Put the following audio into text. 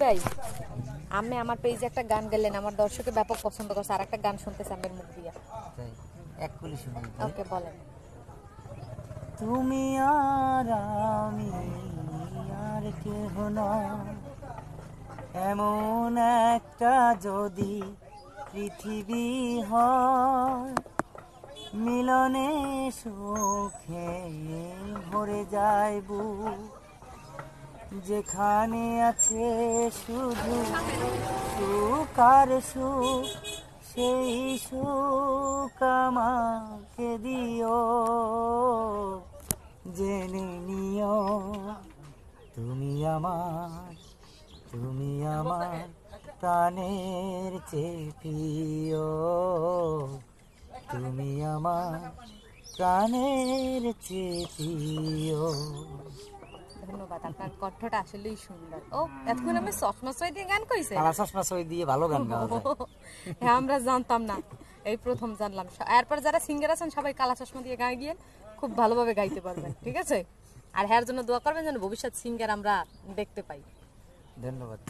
ভাই আমি আমার পেজে একটা গান গেলেন আমার দর্শকে ব্যাপক পছন্দ করছে আর একটা গান শুনতেছে আমের মুখ দিয়া। এক কলি শুনি ওকে বলেন। তুমি আর আমি আর কেহ না এমন একটা যদি পৃথিবী হয় মিলনে সুখে ভরে যায় বুক যেখানে আছে শুধু সুখ আর সুখ, সেই সুখ আমাকে দিও। জেনে নিও, তুমি আমার তুমি আমার প্রাণের প্রিয়। তুমি আমার প্রাণের প্রিয়। ধন্যবাদ আপনার কণ্ঠটা আসলেই সুন্দর। ও এতক্ষণ আমি চশমা সই দিয়ে গান কইছে? চশমা সই দিয়ে ভালো গান গাওয়া হ্যাঁ আমরা জানতাম না। এই প্রথম জানলাম। এরপর যারা সিঙ্গার আছেন সবাই কালা চশমা দিয়ে গান গিয়ে খুব ভালোভাবে গাইতে পারবেন ঠিক আছে? আর হ্যার জন্য দোয়া করবেন যেন ভবিষ্যৎ সিঙ্গার আমরা দেখতে পাই। ধন্যবাদ।